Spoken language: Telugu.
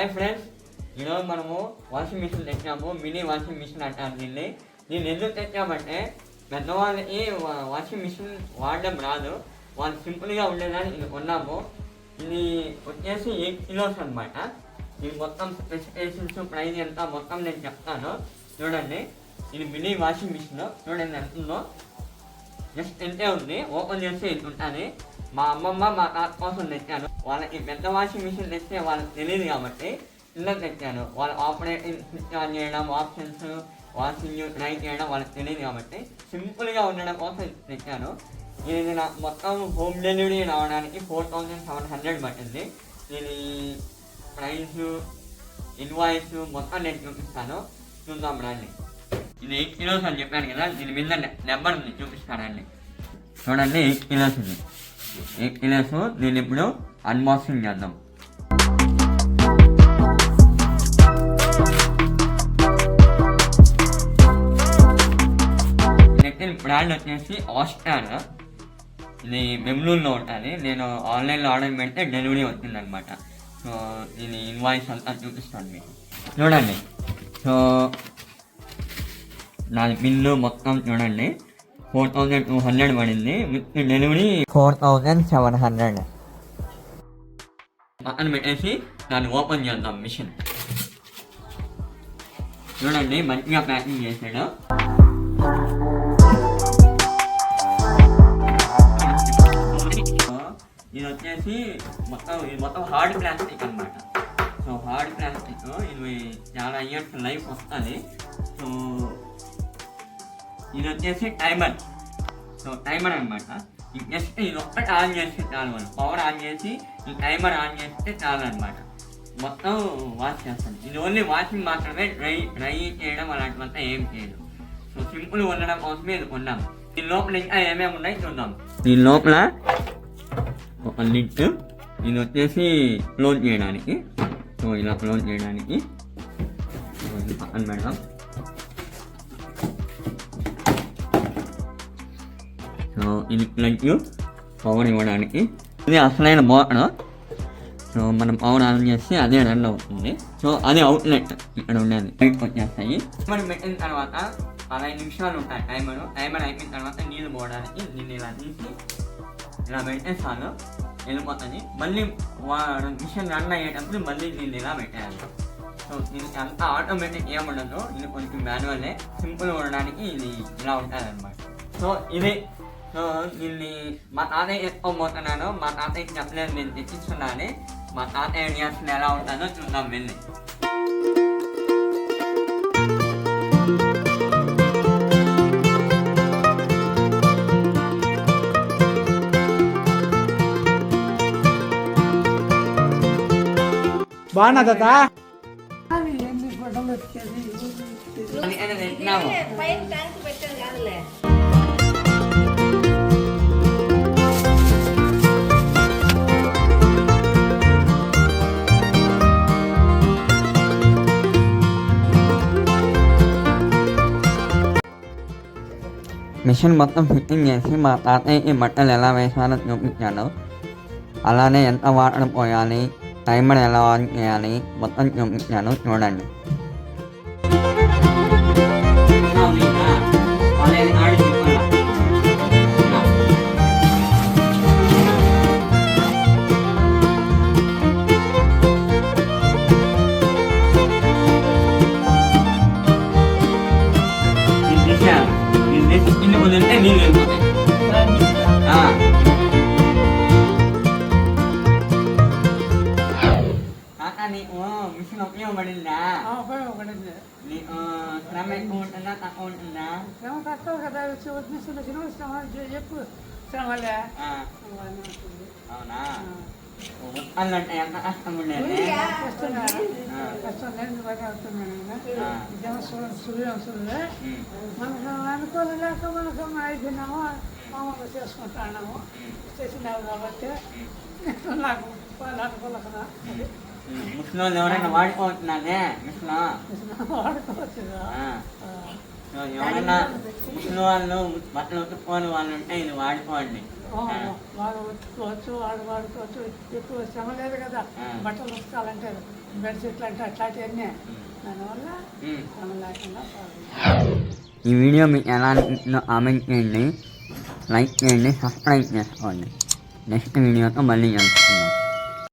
హాయ్ ఫ్రెండ్స్ ఈరోజు మనము వాషింగ్ మిషన్ తెచ్చాము మినీ వాషింగ్ మిషన్ అంటారు దీన్ని. దీన్ని ఎందుకు తెచ్చామంటే పెద్దవాళ్ళకి వాషింగ్ మిషన్ వాడడం రాదు. వాళ్ళు సింపుల్గా ఉండేదాన్ని కొన్నాము ఇది వచ్చేసి ఎయిట్ కిలోస్ అనమాట ఇది మొత్తం స్పెసిఫికేషన్స్ ప్రైస్ ఎంత మొత్తం నేను చెప్తాను. చూడండి ఇది మినీ వాషింగ్ మిషన్ చూడండి ఎంత ఉందో. జస్ట్ ఇంతే ఉంది? ఓపెన్ చేస్తే ఇంత ఉంటుంది. మా అమ్మమ్మ మా తాత కోసం తెచ్చాను వాళ్ళకి పెద్ద వాషింగ్ మిషన్ తెస్తే వాళ్ళకి తెలియదు కాబట్టి చిన్న తెచ్చాను వాళ్ళ ఆపరేటింగ్ స్విచ్ ఆన్ చేయడం ఆప్షన్స్ వాషింగ్ డ్రై చేయడం వాళ్ళకి తెలియదు కాబట్టి సింపుల్గా ఉండడం కోసం తెచ్చాను ఇది నాకు మొత్తం హోమ్ డెలివరీ రావడానికి ఫోర్ థౌజండ్ సెవెన్ హండ్రెడ్ పట్టింది. దీని ప్రైస్ ఇన్వాయిస్ మొత్తం నేను చూపిస్తాను. చూద్దాం రండి. ఇది ఎయిట్ కిలోస్ అని చెప్పాను కదా దీని మీద నెంబర్ ఉంది చూపిస్తానండి చూడండి ఎయిట్ కిలోస్ ఉంది. ఎయిట్ నేను ఇప్పుడు అన్బాక్సింగ్ చేద్దాం నెక్స్ట్ బ్రాండ్ వచ్చేసి ఆస్టార్ ఇది బెంగళూరులో ఉంటుంది నేను ఆన్లైన్లో ఆర్డర్ పెడితే డెలివరీ వచ్చిందనమాట సో దీని ఇన్వాయిస్ అంతా చూపిస్తాను మీకు. చూడండి. సో నా బిల్లు మొత్తం చూడండి. ఫోర్ థౌజండ్ టూ హండ్రెడ్ పడింది. With delivery four thousand seven hundred. పక్కన పెట్టేసి దాన్ని ఓపెన్ చేద్దాం మిషన్. చూడండి మంచిగా ప్యాకింగ్ చేసాడు ఇది వచ్చేసి మొత్తం ఇది మొత్తం హార్డ్ ప్లాస్టిక్ అన్నమాట. సో హార్డ్ ప్లాస్టిక్ ఇది చాలా ఇయర్స్ లైఫ్ వస్తుంది. సో ఇది వచ్చేసి టైమర్ సో టైమర్ అనమాట జస్ట్ ఇది ఒక్కటి ఆన్ చేస్తే చాలు మనం. పవర్ ఆన్ చేసి ఈ టైమర్ ఆన్ చేస్తే చాలు అనమాట మొత్తం వాష్ చేస్తాను. ఇది ఓన్లీ వాషింగ్ మాత్రమే డ్రై డ్రై చేయడం అలాంటివంతా ఏం చేయదు సో సింపుల్ ఉండడం కోసమే ఇది కొన్నాం దీని లోపల ఇంకా ఏమేమి ఉన్నాయి చూద్దాం. దీని లోపల ఒక లిట్ ఇది వచ్చేసి క్లోజ్ చేయడానికి. సో ఇలా క్లోజ్ చేయడానికి. పక్కన పెడదాం. ఇది ప్లగ్ పవర్ ఇవ్వడానికి ఇది అసలైన మోటార్ సో మనం పవర్ ఆన్ చేస్తే అదే రన్ అవుతుంది సో అదే అవుట్లెట్ ఇక్కడ ఉండేది బయటకు వచ్చేస్తాయి మనం పెట్టిన తర్వాత పదహైదు నిమిషాలు ఉంటాయి టైమర్ టైమర్ అయిపోయిన తర్వాత నీళ్ళు పోవడానికి నీళ్ళు ఇలా తీసి ఇలా పెడితే చాలు వెళ్ళిపోతుంది మళ్ళీ మిషన్ రన్ అయ్యేటప్పుడు మళ్ళీ దీన్ని ఇలా పెట్టేయాలి సో దీనికి అంతా ఆటోమేటిక్ ఏముండదు ఇది కొంచెం మాన్యువలే సింపుల్ ఉండడానికి ఇది ఇలా ఉంటుంది అనమాట సో ఇది సో దీన్ని మా తాతయ్య ఎత్తుకోబోతున్నాను మా తాతయ్యకి చెప్పలేదు నేను తెచ్చిస్తున్నాను మా తాతయ్య రియాక్షన్ ఎలా ఉంటుందో చూద్దాం వెళ్ళి బాగున్నా తాత? మిషన్ మొత్తం ఫిట్టింగ్ చేసి మా తాతయ్యకి బట్టలు ఎలా వేసాలో చూపించాను అలానే ఎంత వాటర్ పోయాలి టైమర్ ఎలా ఆన్ చేయాలి మొత్తం చూపించాను చూడండి. నీకు మిషన్ ఉపయోగపడిందా ఉపయోగపడింది నీకు శ్రమ ఎక్కువ ఉంటుందా తక్కువ ఉంటుందా శ్రమ తక్కువ కదా చిన్న శ్రమ చెప్పు శ్రమలే ఆ, అవునా ఎంత కష్టం ఉండేది కష్టం లేదు బాగా అవుతున్నాను ఆ. ఇదేమో సూర్యం సూర్యం సూర్యుడు ఉమ్, మనకు అనుకోలేక మనకు అయిపోయినాము మామూలుగా చేసుకుంటున్నాము చేసినావు కాబట్టి నాకు వాళ్ళు ఉమ్, ముసలోళ్ళు ఎవరైనా వాడుకోవచ్చున్నాదే మిషన్ వాడుకోవచ్చు కదా. ఆ, ఆ. సో ఎవరైనా ముసలి వాళ్ళు బట్టలు ఉతుక్కోని వాళ్ళు ఉంటే ఇది వాడుకోండి వాడు ఉతుక్కోవచ్చు వాడు వాడుకోవచ్చు ఎక్కువ శ్రమ లేదు కదా. బట్టలు ఉతకాలంటే బెడ్షీట్లు అంటే అట్లాంటివన్నీ దానివల్ల. శ్రమ లేకుండా. ఈ వీడియో మీకు ఎలా అనిపించిందో కామెంట్ చేయండి లైక్ చేయండి సబ్స్క్రైబ్ చేసుకోండి నెక్స్ట్ వీడియోతో మళ్ళీ కలుసుకుందాం